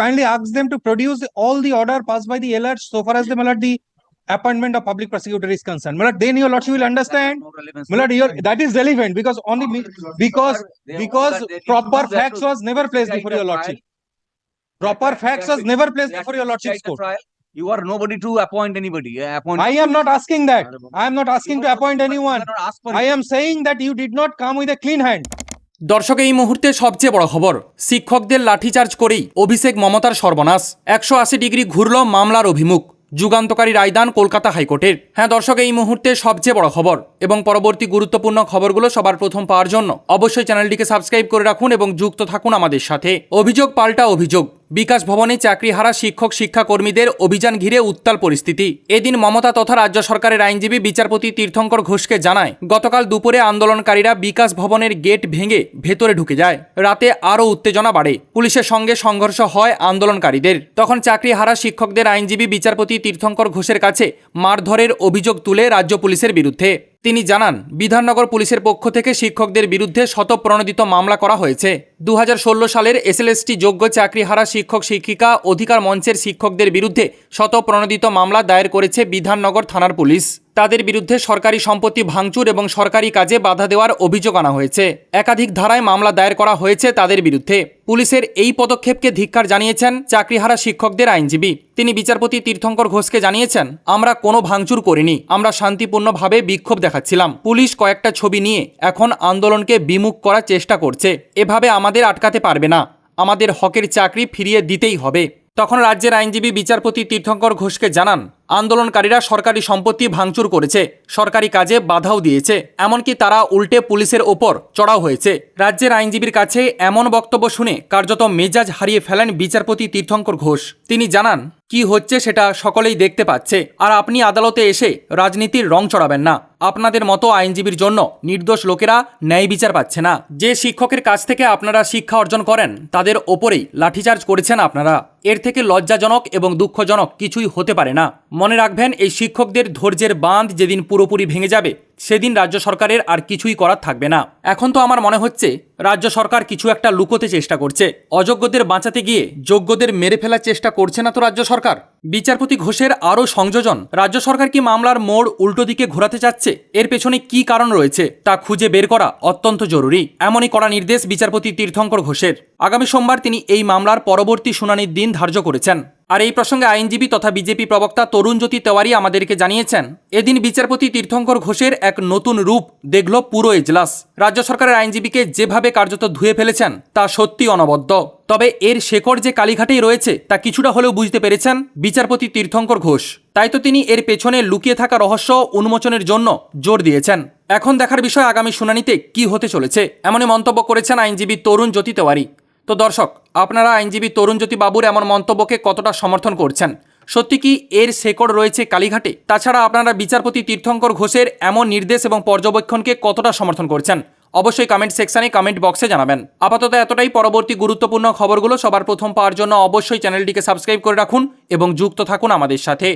kindly ask them to produce all the order passed by the alert so far as the Malad the appointment of public prosecutor is concerned. Malad, then your lordship will understand. Malad, your, that is relevant because only me, because, because proper facts was never placed before your lordship. Proper facts was never placed before your lordship's court. You are nobody to appoint anybody. Appoint. I am not asking that. I am not asking to appoint anyone. You cannot ask for I am saying that you did not come with a clean hand. দর্শক, এই মুহূর্তে সবচেয়ে বড় খবর, শিক্ষকদের লাঠিচার্জ করেই অভিষেক মমতার সর্বনাশ। একশো আশি ডিগ্রি ঘুরল মামলার অভিমুখ, যুগান্তকারী রায়দান কলকাতা হাইকোর্টের। হ্যাঁ দর্শক, এই মুহূর্তে সবচেয়ে বড় খবর এবং পরবর্তী গুরুত্বপূর্ণ খবরগুলো সবার প্রথম পাওয়ার জন্য অবশ্যই চ্যানেলটিকে সাবস্ক্রাইব করে রাখুন এবং যুক্ত থাকুন আমাদের সাথে। অভিযোগ পাল্টা অভিযোগ বিকাশ ভবনে চাকরিহারা শিক্ষক, শিক্ষাকর্মীদের অভিযান ঘিরে উত্তাল পরিস্থিতি। এদিন মমতা তথা রাজ্য সরকারের আইনজীবী বিচারপতি তীর্থঙ্কর ঘোষকে জানায়, গতকাল দুপুরে আন্দোলনকারীরা বিকাশ ভবনের গেট ভেঙে ভেতরে ঢুকে যায়। রাতে আরও উত্তেজনা বাড়ে। পুলিশের সঙ্গে সংঘর্ষ হয় আন্দোলনকারীদের। তখন চাকরিহারা শিক্ষকদের আইনজীবী বিচারপতি তীর্থঙ্কর ঘোষের কাছে মারধরের অভিযোগ তুলে রাজ্য পুলিশের বিরুদ্ধে। তিনি জানান, বিধাননগর পুলিশের পক্ষ থেকে শিক্ষকদের বিরুদ্ধে শতপ্রণোদিত মামলা করা হয়েছে। দু হাজার ষোলো সালের এসএলএসটি যোগ্য চাকরিহারা শিক্ষক শিক্ষিকা অধিকার মঞ্চের শিক্ষকদের বিরুদ্ধে শতপ্রণোদিত মামলা দায়ের করেছে বিধাননগর থানার পুলিশ। তাদের বিরুদ্ধে সরকারি সম্পত্তি ভাঙচুর এবং সরকারি কাজে বাধা দেওয়ার অভিযোগ আনা হয়েছে। একাধিক ধারায় মামলা দায়ের করা হয়েছে তাদের বিরুদ্ধে। পুলিশের এই পদক্ষেপকে ধিক্কার জানিয়েছেন চাকরিহারা শিক্ষকদের আইনজীবী। তিনি বিচারপতি তীর্থঙ্কর ঘোষকে জানিয়েছেন, আমরা কোনো ভাঙচুর করিনি। আমরা শান্তিপূর্ণভাবে বিক্ষোভ দেখাচ্ছিলাম। পুলিশ কয়েকটা ছবি নিয়ে এখন আন্দোলনকে বিমুখ করার চেষ্টা করছে। এভাবে আমাদের আটকাতে পারবে না। আমাদের হকের চাকরি ফিরিয়ে দিতেই হবে। তখন রাজ্যের আইনজীবী বিচারপতি তীর্থঙ্কর ঘোষকে জানান আন্দোলনকারীরা সরকারি সম্পত্তি ভাঙচুর করেছে। সরকারি কাজে বাধাও দিয়েছে। এমনকি তারা উল্টে পুলিশের ওপর চড়াও হয়েছে। রাজ্যের আইনজীবীর কাছে এমন বক্তব্য শুনে কার্যত মেজাজ হারিয়ে ফেলেন বিচারপতি তীর্থঙ্কর ঘোষ। তিনি জানান, কি হচ্ছে সেটা সকলেই দেখতে পাচ্ছে। আর আপনি আদালতে এসে রাজনীতির রং চড়াবেন না। আপনাদের মতো আইনজীবীর জন্য নির্দোষ লোকেরা ন্যায় বিচার পাচ্ছে না। যে শিক্ষকের কাছ থেকে আপনারা শিক্ষা অর্জন করেন, তাদের ওপরেই লাঠিচার্জ করেছেন আপনারা। এর থেকে লজ্জাজনক এবং দুঃখজনক কিছুই হতে পারে না। মনে রাখবেন, এই শিক্ষকদের ধৈর্যের বাঁধ যেদিন পুরোপুরি ভেঙে যাবে, সেদিন রাজ্য সরকারের আর কিছুই করার থাকবে না। এখন তো আমার মনে হচ্ছে, রাজ্য সরকার কিছু একটা লুকোতে চেষ্টা করছে। অযোগ্যদের বাঁচাতে গিয়ে যোগ্যদের মেরে ফেলার চেষ্টা করছে না তো রাজ্য সরকার? বিচারপতি ঘোষের আরও সংযোজন, রাজ্য সরকার কি মামলার মোড় উল্টো দিকে ঘোরাতে চাচ্ছে? এর পেছনে কি কারণ রয়েছে, তা খুঁজে বের করা অত্যন্ত জরুরি, এমনই করা নির্দেশ বিচারপতি তীর্থঙ্কর ঘোষের। আগামী সোমবার তিনি এই মামলার পরবর্তী শুনানির দিন ধার্য করেছেন। আর এই প্রসঙ্গে আইনজীবী তথা বিজেপি প্রবক্তা তরুণজ্যোতি তেওয়ারি আমাদেরকে জানিয়েছেন, এদিন বিচারপতি তীর্থঙ্কর ঘোষের এক নতুন রূপ দেখল পুরো এজলাস। রাজ্য সরকারের আইনজীবীকে যেভাবে কার্যত ধুয়ে ফেলেছেন, তা সত্যি অনবদ্য। তবে এর শেকড় যে কালীঘাটেই রয়েছে, তা কিছুটা হলেও বুঝতে পেরেছেন বিচারপতি তীর্থঙ্কর ঘোষ। তাই তো তিনি এর পেছনে লুকিয়ে থাকা রহস্য উন্মোচনের জন্য জোর দিয়েছেন। এখন দেখার বিষয় আগামী শুনানিতে কি হতে চলেছে, এমনই মন্তব্য করেছেন আইনজীবী তরুণ জ্যোতি তেওয়ারি। তো দর্শক, আপনারা আইনজীবী তরুণজ্যোতি বাবুর এমন মন্তব্যকে কতটা সমর্থন করছেন? সত্যি কি এর শেকড় রয়েছে কালীঘাটে? তাছাড়া আপনারা বিচারপতি তীর্থঙ্কর ঘোষের এমন নির্দেশ এবং পর্যবেক্ষণকে কতটা সমর্থন করছেন? অবশ্যই কমেন্ট সেকশনে কমেন্ট বক্সে জানাবেন। আপাতত এতটাই, পরবর্তী গুরুত্বপূর্ণ খবরগুলো সবার প্রথম পাওয়ার জন্য অবশ্যই চ্যানেলটিকে সাবস্ক্রাইব করে রাখুন এবং যুক্ত থাকুন আমাদের সাথে।